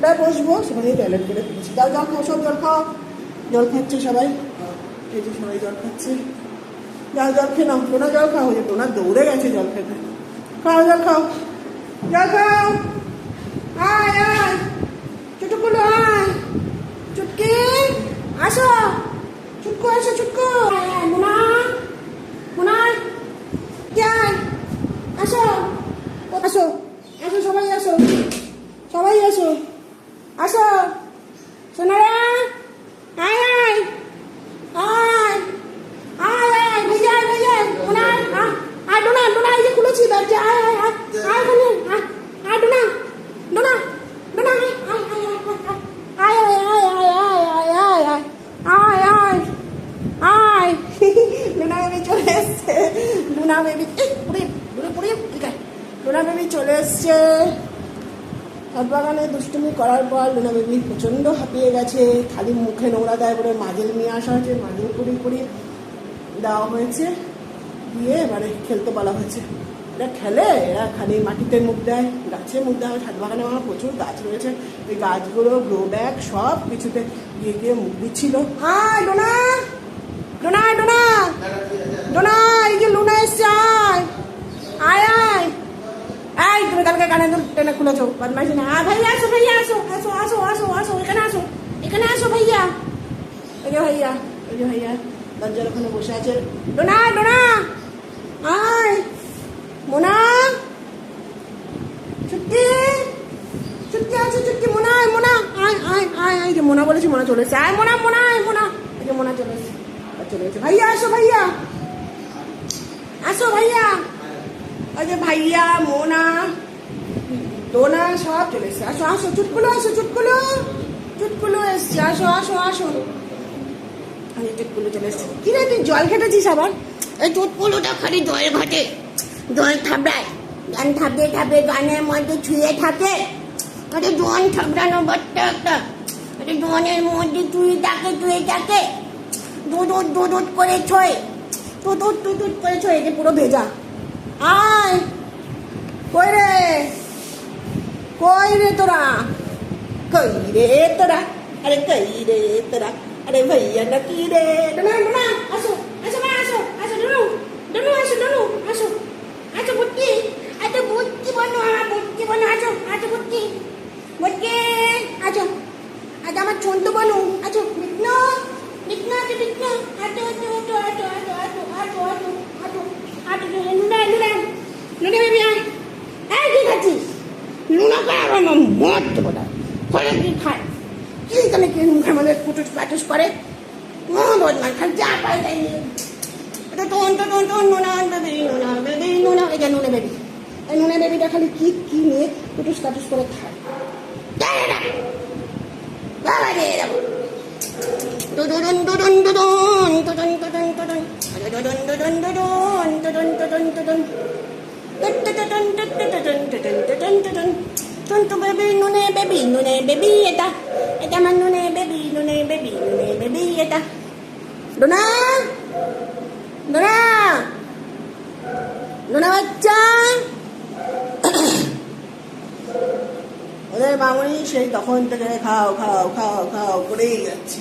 যেখানটায় বসবো সেখানেই টয়লেট করে ফেলেছি। তাও জল খাও, সব জল খাও। জল খাচ্ছে সবাই। এই যে সবাই জল খাচ্ছে। যা জল খেলাম তোনা জল খাও যে টোনা দৌড়ে গেছে জল খেতে। খাও, জল খাও। জল খাও। লুনা বেবি চলে এসছে লুনা বেবি পুরে পুরে পুরে লুনা চলে এসছে বাগানে দুষ্টুমি করার পর লুনা বেবি প্রচণ্ড হাঁপিয়ে গেছে খালি মুখে নোংরা দেয় বলে মাজেল নিয়ে আসা হয়েছে মাজেল কুড়ি কুড়ি দেওয়া হয়েছে দিয়ে এবারে খেলতে বলা হয়েছে এরা খেলে এরা খালি মাটিতে মুখ দেয় গাছে মুখ দেয় ছাদ বাগানে আমার প্রচুর গাছ রয়েছে ওই গাছগুলো গ্রো ব্যাগ সব কিছুতে গিয়ে গিয়ে মুখ দিচ্ছিল ডোনা ডোনা ডোনা ডোনা এই যে লুনা এসছে আয় আয় কালকে কানে দুল টেনে খুলেছো বদমাইশি না। আয় ভাইয়া আসো ভাইয়া আসো আসো আসো আসো আসো, এখানে আসো এখানে আসো, ভাইয়া। যে ভাইয়া যে ভাইয়া, দরজার ওখানে বসে আছে। ডোনা ডোনা, আয়, মোনা ছুট্টি ছুট্টি আছে ছুট্টি মোনা, আয় মোনা, আয় আয় আয় আয় যে মোনা বলেছি, মোনা চলে এসেছে। আয়, মোনা মোনা, আয়, মোনা, এই যে মোনা চলে এসেছে চলে এসেছে। ভাইয়া, আসো ভাইয়া আসো, ভাইয়া ওই যে ভাইয়া, মোনা ডোনা সব চলে এসছে আসো আসো, চুটকুলো আসো, চুটকুলো চুটকুলো এসছে, আসো আসো আসো। আরে, চুটকুলো চলে এসছে। কি তুই জল খেটেছিস আবার? এই চুটকুলোটা খালি জল ঘটে, জল থাবড়ায়। গান থাবড়ে থাবড়ে গানের মধ্যে ছুঁয়ে থাকে। আরে জন থাবড়ানো বাচ্চা একটা। আরে জনের মধ্যে চুই থাকে চুয়ে থাকে। দুদুট দুদুট করে ছয়। টুটুট টুটুট করে ছয় যে পুরো ভেজা। আয় কই রে কই রে তোরা কই রে তোরা আরে কই রে তোরা আরে ভাইয়া নাকি রে ডোনা ডোনা আসো আসো মা আসো আসো ডোনু ডোনু আসো ডোনু আসো আসো বুট্টি আসো বুট্টি বনো আমার বুট্টি বনো আসো আসো বুট্টি বুট্টি আসো আজ আমার ছোট বনু আসো বিঘ্ন বিঘ্ন আছে বিঘ্ন আটো আটো আটো আটো আটো আটো আটো আটো আটো আটো নুনা নুনা নুনা বেবি আয় এই কি খাচ্ছিস করে আমার মদ দেবো না। ফলে কি খায় কি জানে কি মুখের মধ্যে কুটুস পাটুস করে। মন বদমান খালি যা পাই তাই এটা টোন টোন টোন টোন নুনা বেবি নুনা বেবি, নুনা যে নুনা বেবি। এই নুনা বেবিটা খালি কি কি নিয়ে কুটুস কাটুস করে খায়। দাঁড়া না বাবা রে দুদুন দুদুন দুদুন দুদুন দুদুন দুদুন দুদুন দুদুন দুদুন দুদুন দুদুন দুদুন টন্টু বেবি নুনে বেবি নুনে বেবি এটা এটা আমার নুনে বেবি নুনে বেবি নুনে বেবি এটা ডোনা ডোনা ডোনা বাচ্চা ওদের মামনি সেই তখন থেকে খাও খাও খাও খাও করেই যাচ্ছে